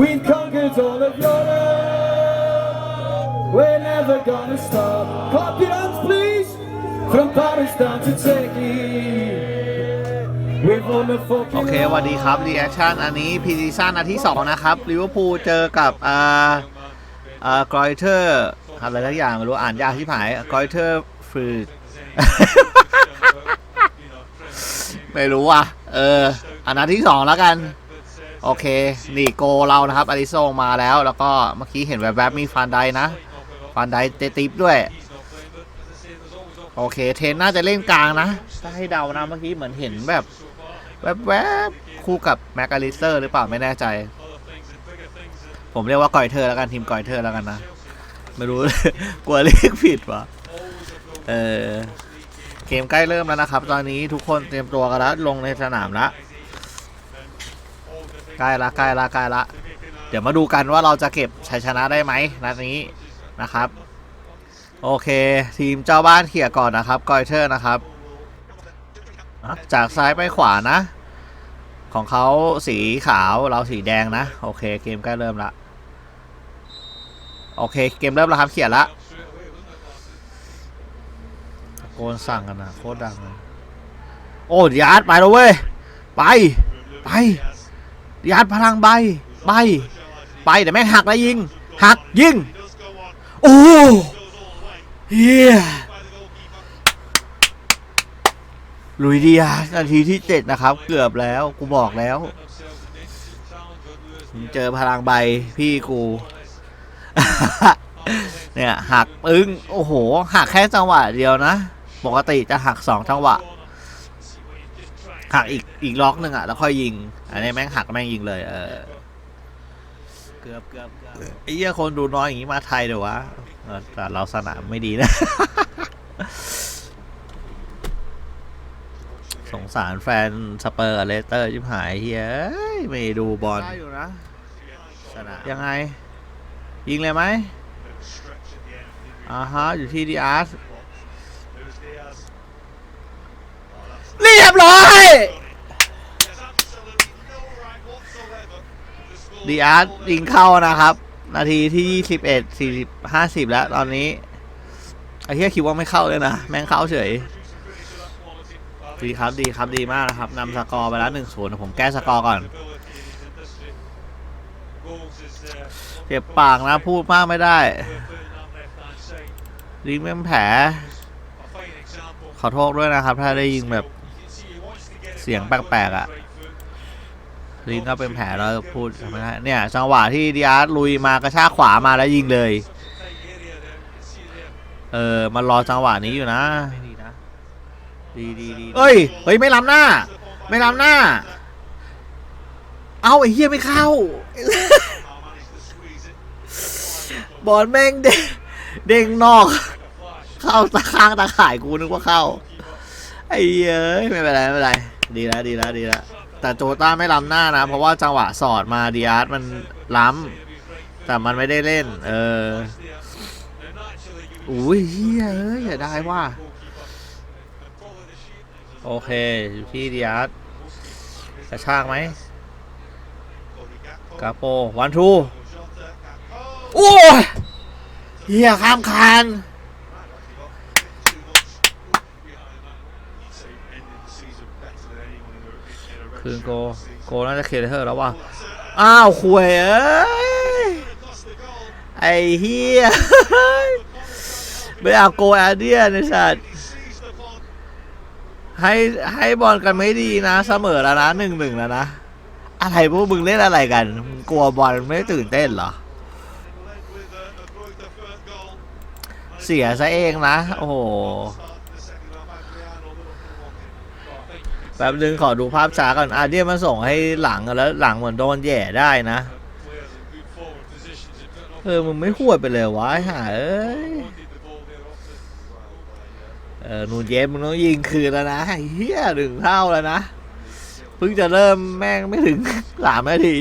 We've conquered all of Europe. We're never gonna stop. Clap your hands, please. From Paris down to Turkey. We've won the โอ fucking เคสวัสดีครับรีแอคชั่นอันนี้พีซีซั่นอันที่ 2 นะครับลิเวอร์พูลเจอกับอ่าอ่ากรอยเทอร์อะไรทักอย่างไม่รู้อ่านยากที่ผายกรอยเทอร์ฟรีไม่รู้อะ เอออันนั้นที่2แล้วกัน โอเค นี่โกเรานะครับอาริโซมาแล้ว แล้วก็เมื่อกี้เห็นแวบๆมีฟันไดนะฟันไดเตติปด้วย โอเค เทนน่าจะเล่นกลางนะ ถ้าให้เดานะเมื่อกี้เหมือนเห็นแบบแวบๆคู่กับแม็กอลิสเตอร์หรือเปล่าไม่แน่ใจ ผมเรียกว่าก่อยเธอแล้วกันทีมก่อยเธอแล้วกันนะ ไม่รู้ กลัวเรียกผิดวะเออเกมใกล้เริ่มแล้วนะครับ ตอนนี้ทุกคนเตรียมตัวกันแล้วลงในสนามและ ใกล้ละใกล้ละใกล้ละ เดี๋ยวมาดูกันว่าเราจะเก็บชัยชนะได้ไหมนัดนี้นะครับ โอเค ทีมเจ้าบ้านเขี่ยก่อนนะครับกอยเทอร์นะครับ จากซ้ายไปขวานะ ของเขาสีขาวเราสีแดงนะ โอเค เกมใกล้เริ่มละโอเค เกมเริ่มแล้วครับเขียละตะโกนสั่งกันนะโคตรดังเลยโอ้ยาร์ดไปแล้วเว้ย ไป ไป ยาร์ดพลังใบไปไปเดี๋ยวแม่งหักแล้วยิง หักยิง โอ้เฮียลุยดียนาทีที่เจ็ดนะครับ เกือบแล้ว กูบอกแล้วเจอพลังใบพี่กู เนี่ยหักปึ้ง โอ้โห หักแค่จังหวะเดียวนะ ปกติจะหักสองจังหวะ หักอีกอีกล็อกหนึ่งอะแล้วค่อยยิง อันนี้แม่งหักแม่งยิงเลย เออ เกือบเกือบเกือบไอ้เหี้ยคนดูน้อยอย่างนี้มาไทยเดี๋ยววะเออแต่เราสนามไม่ดีนะ สงสารแฟนสเปอร์กับเลสเตอร์ชิบหายเฮ้ย ไม่ดูบอล ได้อยู่นะชนะยังไง ยิงเลยไหมอ่าฮะ อยู่ที่ดีอาร์สเรียบร้อย ดีอาร์สยิงเข้านะครับ นาทีที่21 40 50แล้วตอนนี้ไอ้เหี้ยคิดว่าไม่เข้าเลยนะ แม่งเข้าเฉย ดีครับดีครับดีมากนะครับนำสกอร์ไปแล้วหนึ่งศูนย์ผมแก้สกอร์ก่อนเจ็บปากนะพูดมากไม่ได้ลิงเป็นแผล ขอโทษด้วยนะครับ ถ้าได้ยิงแบบเสียงแปลกๆอะ่ะ ลิงก็เป็นแผลแล้วพูดไม่ได้เนี่ยจังหวะที่ดิอาร์ตลุยมากระชากขวามาแล้วยิงเลย เออมันรอจังหวะนี้อยู่นะดีดีดีเอ้ยเฮ้ยไม่ล้ำหน้า ไม่ล้ำหน้า เอาไอ้เหี้ยไม่เข้า บอลแม่งเด้งเด้งนอก เข้าตะข้างตะข่ายกูนึกว่าเข้า ไอ้เหี้ยเอ้ยไม่เป็นไรไม่เป็นไร ดีแล้วดีแล้วดีแล้ว แต่โจต้าไม่ล้ำหน้านะ เพราะว่าจังหวะสอดมาดีอาร์ตมันล้ำแต่มันไม่ได้เล่น เอออุ้ยเฮียเอ้ยอย่าได้ว่า โอเคอยู่ที่ดิอาร์ตกระชากไหมกาโปวันทูโอ้ยเฮียข้ามคาน คืนโก โกน่าจะเคลียร์เธอร์แล้วว่ะ อ้าวควยเอ้ย ไอ้เฮียไม่เอาโกแอเดียในสัตว์ให้ให้บอลกันไม่ดีนะเสมอแล้วนะหนึ่งหนึ่งแล้วนะ อะไรพวกมึงเล่นอะไรกันมึงกลัวบอลไม่ตื่นเต้นเหรอ เสียซะเองนะ โอ้โห แป๊บนึงขอดูภาพช้าก่อนอะเดียมันส่งให้หลังแล้วหลังเหมือนโดนแย่ได้นะเออมึงไม่หวดไปเลยวะหาเอ้ยเออนูนเยสมึงต้องยิงคืนแล้วนะเฮียหนึ่งเท่าแล้วนะเพิ่งจะเริ่มแม่งไม่ถึงสามนาที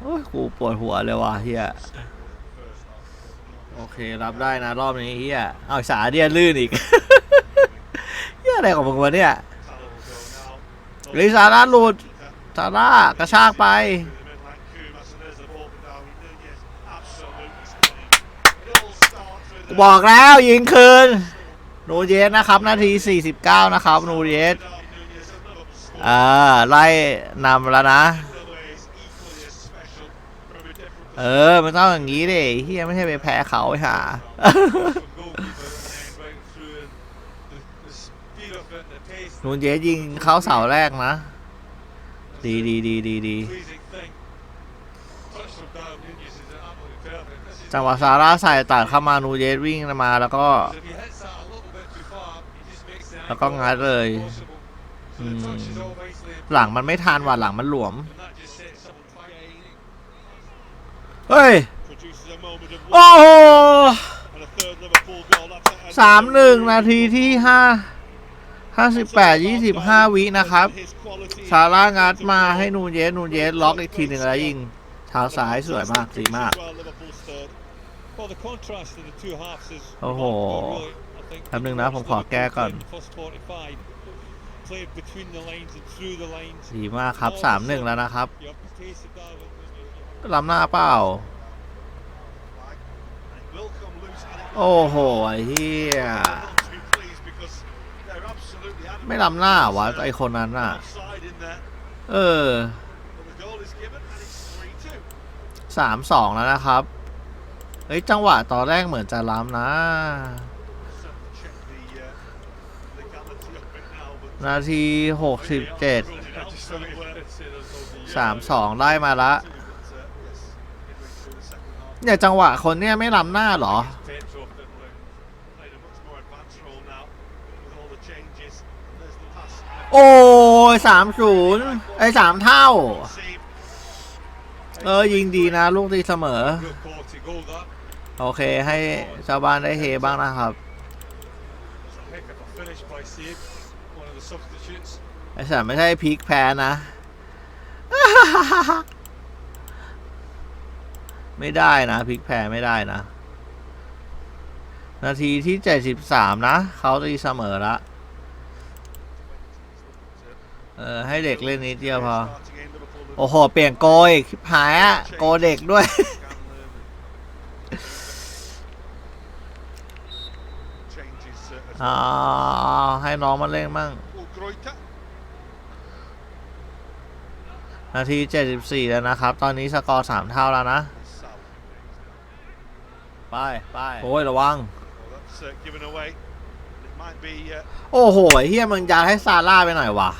โอ้ยกูปวดหัวเลยว่ะเฮียโอเครับได้นะรอบนี้เฮียเอาสาเดียลื่นอีกเฮียอะไรของมึงวะเนี่ย ลิซาร่าหลุดซาร่ากระชากไป บอกแล้วยิงคืนนูเยสนะครับ นาที 49 นะครับนูเยสอ่าไล่นำแล้วนะ เออ มันต้องอย่างนี้ดิเฮียไม่ใช่ไปแพ้เขาไปหา นูเยสยิงเข้าเสาแรกนะ ดีดีดีดีดีจังหวะซาร่าใส่ตัดเข้ามานูเยสวิ่งมาแล้วก็ แล้วก็งัดเลย หลังมันไม่ทันว่ะหลังมันหลวม เฮ้ย โอ้โหสามหนึ่งนาทีที่ห้า ห้าสิบแปดยี่สิบห้าวินะครับ ซาร่างัดมาให้นูนเยสนูนเยสล็อกอีกทีหนึ่งแล้วยิงเท้าซ้ายสวยมากดีมาก โอ้โหแป๊บนึงนะ ผมขอแก้ก่อน ดีมากครับสามหนึ่งแล้วนะครับล้ำหน้าเปล่า โอ้โหไอ้เฮีย ไม่ล้ำหน้าวะไอคนนั้นน่ะ เออสามสองแล้วนะครับ เฮ้ย จังหวะตอนแรกเหมือนจะล้ำนะ นาทีหกสิบเจ็ดสามสองได้มาละเนี่ยจังหวะคนเนี่ยไม่ล้ำหน้าหรอ โอ้ยสามศูนย์ไอ้สามเท่า เออ ยิงดีนะ ลูกตีเสมอ โอเค ให้ชาวบ้านได้เฮบ้างนะครับ ไอ้สัตว์ไม่ใช่พลิกแพ้นะ ไม่ได้นะพลิกแพ้ไม่ได้นะ นาทีที่เจ็ดสิบสามนะ เขาตีเสมอละ เออให้เด็กเล่นนิดเดียวพอ โอ้โห เปลี่ยนโกยหายอะโกเด็กด้วยอ่าให้น้องมาเล่นมั่ง นาที 74 แล้วนะครับ ตอนนี้สกอร์ 3 เท่าแล้วนะ ไปไปโอ้ย ระวัง โอ้โหเฮียมึงยัดให้ซาร่าไปหน่อยวะ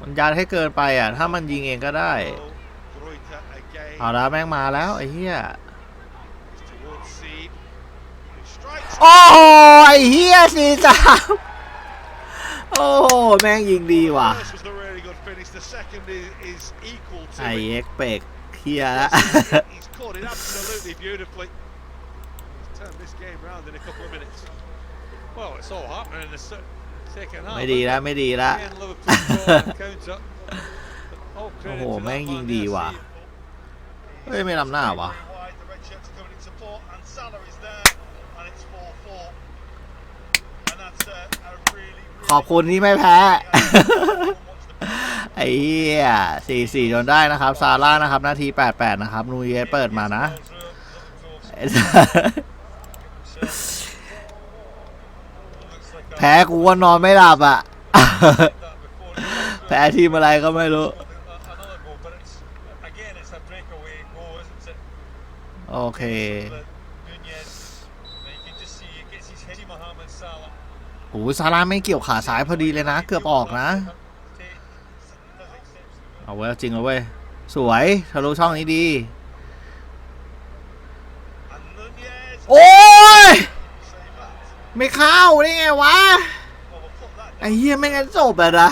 มันยัดให้เกินไปอะ ถ้ามันยิงเองก็ได้ เอาล้วแม่งมาแล้ว ไอ้เฮียโอ้โหไอ้เฮียสี่สามโอ้โหแม่งยิงดีว่ะ ไอเอ็กเป็กเฮียละ He's caught it absolutely beautifully. He's turned this game round in a couple of minutes. Well, it's all happening in the se- second half. ไม่ดีแล้วไม่ดีแล้ว Again, Liverpool score and counter. All โอ้ credit โห to that แม่ง man ยิง there, ดีว่ะ Steve. เฮ้ย ไม่ลำหน้าวะ Wide, the red shirts are coming in support, and Salah is there, and it's 4-4. And that's a, a really, ขอบคุณที่ไม่แพ้ ไอ้เหี้ยสี่สี่จนได้นะครับ ซาร่านะครับ นาทีแปดแปดนะครับ นูเยสเปิดมานะไอ้สัสแแพ้กูก็นอนไม่หลับอะ แพ้ทีมอะไรก็ไม่รู้ โอเค โอ้ซาร่าไม่เกี่ยวขาซ้ายพอดีเลยนะ เกือบออกนะ เอาไว้จริงเอาไว้สวยทะลุช่องนี้ดี โอ้ย ไม่เข้าได้ไงวะ ไอ้เหี้ยไม่งั้นจบอะนะ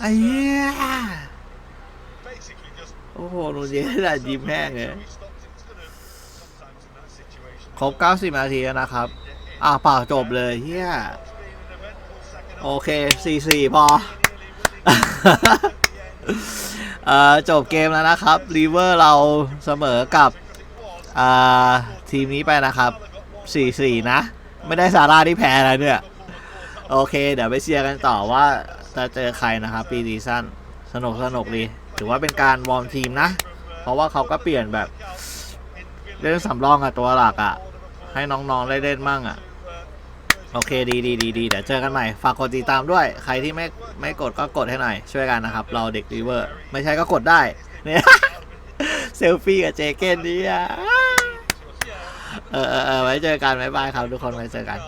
ไอ้เหี้ยโอ้โหหนูเย็นขนาดยิ้มแห้งเลยครบ 90 นาทีแล้วนะครับ อ่าปากจบเลยเหี้ยโอเค44พอ เอ่อ จบเกมแล้วนะครับ รีเวอร์เราเสมอกับ อ่าทีมนี้ไปนะครับ4-4นะ ไม่ได้ซาร่าที่แพ้แล้วเนี่ย โอเค เดี๋ยวไปเชียร์กันต่อว่าจะเจอใครนะครับ ปีดีสั้นสนุกสนุกดีถือว่าเป็นการวอร์มทีมนะ From ราะว่าเขาก็เปลี่ยนแบบเล่นสำรองอะตัวหลักอะให้น้องๆได้เล่นมั่งอะโอเคดีดีดีดีเดี๋ยวเจอกันใหม่ ฝากกดติดตามด้วย ใครที่ไม่ไม่กดก็กดให้หน่อย ช่วยกันนะครับ เราเด็กรีเวอร์ ไม่ใช่ก็กดได้เนี่ยเซลฟี่กับเจเกนนี่อะ เออเออเออไว้เจอกันบ๊ายบายครับทุกคนไว้เจอกัน